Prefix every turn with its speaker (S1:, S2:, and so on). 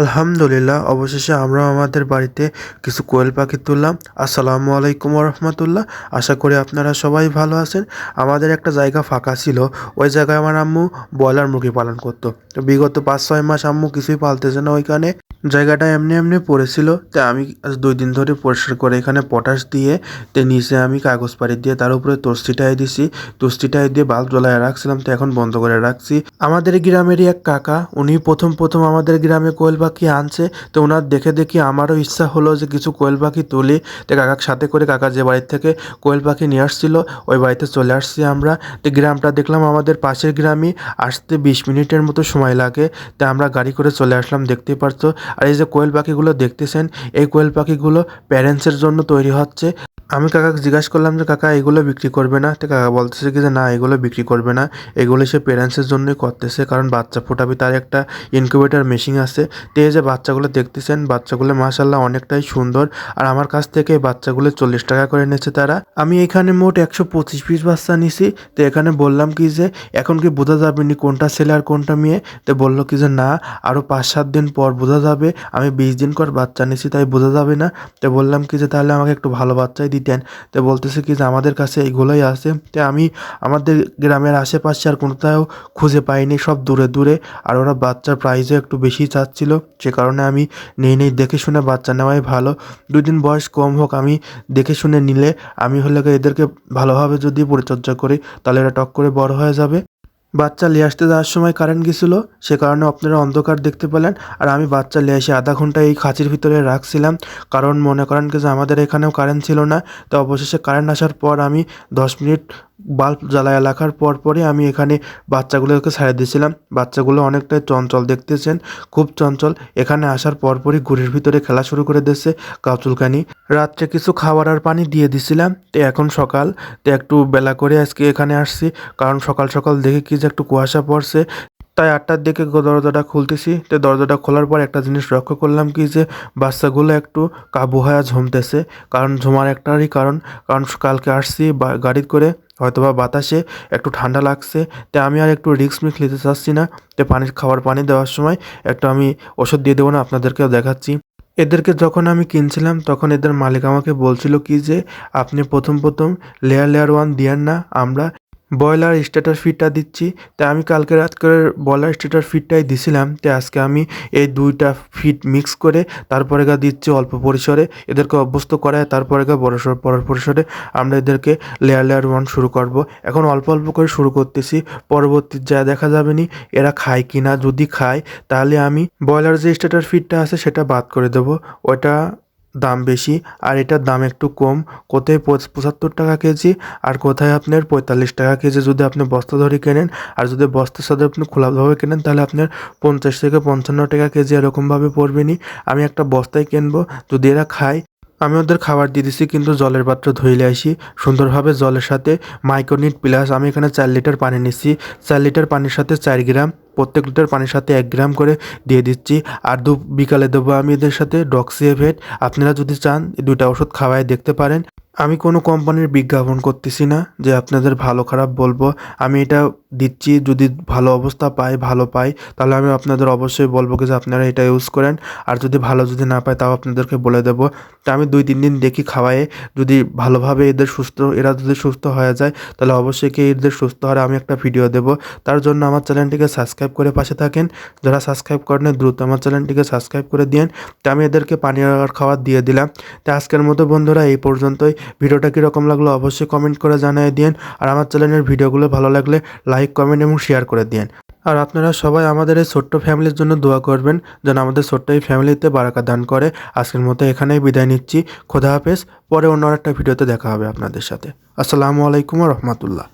S1: আলহামদুলিল্লাহ, অবশেষে আমরা আমাদের বাড়িতে কিছু কোয়েল পাখি তুললাম। আসসালামু আলাইকুম রহমতুল্লাহ। আশা করি আপনারা সবাই ভালো আছেন। আমাদের একটা জায়গা ফাঁকা ছিল, ওই জায়গায় আমার আম্মু ব্রয়লার মুরগি পালন করতো। বিগত পাঁচ ছয় মাস আম্মু কিছুই পালতেছে না ওইখানে। জায়গাটা এমনি এমনি পড়েছিল, তা আমি দুই দিন ধরে পরিষ্কার করে এখানে পটাশ দিয়ে, তে নিচে আমি কাগজ পাড়ি দিয়ে, তার উপরে তস্তিটাই দিছি। তস্তিটাই দিয়ে বাল্ব জ্বলায় রাখছিলাম, তো এখন বন্ধ করে রাখছি। আমাদের গ্রামেরই এক কাকা, উনি প্রথম প্রথম আমাদের গ্রামে কোয়েল পাখি আনছে, তো ওনার দেখে দেখি আমারও ইচ্ছা হলো যে কিছু কোয়েল পাখি তুলি। তো কাকার সাথে করে কাকা যে বাড়ির থেকে কোয়েল পাখি নিয়ে আসছিল, ওই বাড়িতে চলে আসছি আমরা। তো গ্রামটা দেখলাম আমাদের পাশের গ্রামই, আসতে বিশ মিনিটের মতো সময় লাগে, তা আমরা গাড়ি করে চলে আসলাম, দেখতেই পারছ। আর এই যে কোয়েল পাখিগুলো দেখতেছেন এই কোয়েল পাখিগুলো প্যারেন্টসের জন্য তৈরি হচ্ছে। আমি কাকাকে জিজ্ঞাসা করলাম যে, কাকা, এগুলো বিক্রি করবে না? তো কাকা বলতেছে কি যে, না, এগুলো বিক্রি করবে না। এগুলো সে প্যারেন্টসের জন্যই করতেছে, কারণ বাচ্চা ফোটাবে, তার একটা ইনকিউবেটার মেশিন আছে। তো এই যে বাচ্চাগুলো দেখতেছেন, বাচ্চাগুলো মাসাল্লাহ অনেকটাই সুন্দর। আর আমার কাছ থেকে বাচ্চাগুলো চল্লিশ টাকা করে নিয়েছে তারা। আমি এখানে মোট একশো পঁচিশ পিস বাচ্চা নিছি। তো এখানে বললাম কি যে, এখন কি বোঝা যাবে নি কোনটা ছেলে আর কোনটা মেয়ে? তো বলল কি যে, না আরও পাঁচ সাত দিন পর বোঝা যাবে। আমি বিশ দিন পর বাচ্চা নিছি, তাই বোঝা যাবে না। তো বললাম কি যে, তাহলে আমাকে একটু ভালো বাচ্চাই দিতেন। তো বলতেছে কি যে, আমাদের কাছে এইগুলোই আছে। তো আমি আমাদের গ্রামের আশেপাশে আর কোনোটাও খুঁজে পাইনি, সব দূরে দূরে। আর ওরা বাচ্চার প্রাইসও একটু বেশি চাচ্ছিল। সে কারণে আমি নেই নেই, দেখে শুনে বাচ্চা নেওয়াই ভালো। দুই দিন বয়স কম হোক, আমি দেখে শুনে নিলে, আমি হলে এদেরকে ভালোভাবে যদি পরিচর্যা করি, তাহলে এরা টক করে বড় হয়ে যাবে। বাচ্চা নিয়ে আসতে যাওয়ার সময় কারেন্ট গেছিল, সে কারণে আপনারা অন্ধকার দেখতে পেলেন। আর আমি বাচ্চা নিয়ে এসে আধা ঘণ্টা এই খাঁচির ভিতরে রাখছিলাম। কারণ মনে করেন কি যে আমাদের এখানেও কারেন্ট ছিল না। তো অবশেষে কারেন্ট আসার পর আমি দশ মিনিট বাল্ব জ্বালায় রাখার পর পরে আমি এখানে বাচ্চাগুলোকে ছাড়িয়ে দিয়েছিলাম। বাচ্চাগুলো অনেকটাই চঞ্চল দেখতেছেন, খুব চঞ্চল। এখানে আসার পরপরই ঘুড়ির ভিতরে খেলা শুরু করে দিয়েছে কাউচুলকানি। রাত্রে কিছু খাবার আর পানি দিয়ে দিছিলাম তো এখন সকাল, তো একটু বেলা করে আজকে এখানে আসছি। কারণ সকাল সকাল দেখে কি যে একটু কুয়াশা পড়ছে। তাই আটটার দিকে দরজাটা খুলতেছি। তো দরজাটা খোলার পর একটা জিনিস লক্ষ্য করলাম কি যে, বাচ্চাগুলো একটু কাবু হয়ে ঝুমতেছে। কারণ ঝুমার একটারই কারণ কারণ কালকে আসছি বা গাড়ি করে, হয়তোবা বাতাসে একটু ঠান্ডা লাগছে। তাই আমি আর একটু রিক্স মিক্স নিতে চাচ্ছি না। তো পানি খাবার পানি দেওয়ার সময় একটু আমি ওষুধ দিয়ে দেবো না, আপনাদেরকেও দেখাচ্ছি। এদেরকে যখন আমি কিনছিলাম, তখন এদের মালিক আমাকে বলছিল কি যে, আপনি প্রথম প্রথম লেয়ার লেয়ার ওয়ান দিয়েন না, আমরা ব্রয়লার স্টার্টার ফিডটা দিচ্ছি। তাই আমি কালকে রাত করে ব্রয়লার স্টার্টার ফিডটাই দিছিলাম। তাই আজকে আমি এই দুইটা ফিড মিক্স করে তারপরে গা দিচ্ছি অল্প পরিসরে। এদেরকে অভ্যস্ত করায় তারপরে গা বড় সড় বড় পরিসরে আমরা এদেরকে লেয়ার লেয়ার ওয়ান শুরু করব। এখন অল্প অল্প করে শুরু করতেছি। পরবর্তী যা দেখা যাবে নি, এরা খায় কি না যদি খায়, তাহলে আমি ব্রয়লার যে স্টার্টার ফিডটা আছে সেটা বাদ করে দেবো। ওটা দাম বেশি আর এটার দাম একটু কম। কোথায় পঁচ- পঁচাত্তর টাকা কেজি আর কোথায় আপনার পঁয়তাল্লিশ টাকা কেজি যদি আপনি বস্তা ধরে কেনেন আর যদি বস্তার সাথে আপনি খোলাভাবে কেনেন তাহলে আপনার পঞ্চাশ থেকে পঞ্চান্ন টাকা কেজি এরকমভাবে পড়বে পড়বেনি আমি একটা বস্তায় কিনবো, যদি এরা খায়, আমি ওদের খাবার দিয়ে দিছি কিন্তু জলের পাত্র ধুইলে আসি। সুন্দরভাবে জলের সাথে মাইক্রোনিট প্লাস আমি এখানে চার লিটার পানি নিচ্ছি। চার লিটার পানির সাথে চার গ্রাম প্রত্যেক লিটার পানির সাথে এক গ্রাম করে দিয়ে দিচ্ছি। আর দু, বিকালে দেবো আমি এদের সাথে ডক্সিএভেট আপনারা যদি চান দুইটা ওষুধ খাওয়ায় দেখতে পারেন। আমি কোনো কোম্পানির বিজ্ঞাপন করতেছি না যে আপনাদের ভালো খারাপ বলব। আমি এটা দিচ্ছি, যদি ভালো অবস্থা পাই, ভালো পাই, তাহলে আমি আপনাদের অবশ্যই বলব যে আপনারা এটা ইউজ করেন। আর যদি ভালো যদি না পাই তাও আপনাদেরকে বলে দেবো। তা আমি দুই, তিন দিন দেখি খাওয়ায়ে, যদি ভালোভাবে এদের সুস্থ, এরা যদি সুস্থ হয়ে যায়, তাহলে অবশ্যই কি এদের সুস্থ হওয়ার আমি একটা ভিডিও দেবো। তার জন্য আমার চ্যানেলটিকে সাবস্ক্রাইব করে পাশে থাকেন। যারা সাবস্ক্রাইব করেন দ্রুত আমার চ্যানেলটিকে সাবস্ক্রাইব করে দিন তা আমি এদেরকে পানি আর খাবার দিয়ে দিলাম। তা আজকের মতো বন্ধুরা, এই পর্যন্তই। ভিডিওটা কীরকম লাগল, অবশ্যই কমেন্ট করে জানিয়ে দিন আর আমার চ্যানেলের ভিডিওগুলো ভালো লাগলে লাইক, কমেন্ট এবং শেয়ার করে দিন আর আপনারা সবাই আমাদের এই ছোট্ট ফ্যামিলির জন্য দোয়া করবেন, যেন আমাদের ছোট্ট এই ফ্যামিলিতে বারাকা দান করে। আজকের মতো এখানেই বিদায় নিচ্ছি। খোদা হাফেজ। পরে অন্য একটা ভিডিওতে দেখা হবে আপনাদের সাথে। আসসালামু আলাইকুম রহমতুল্লাহ।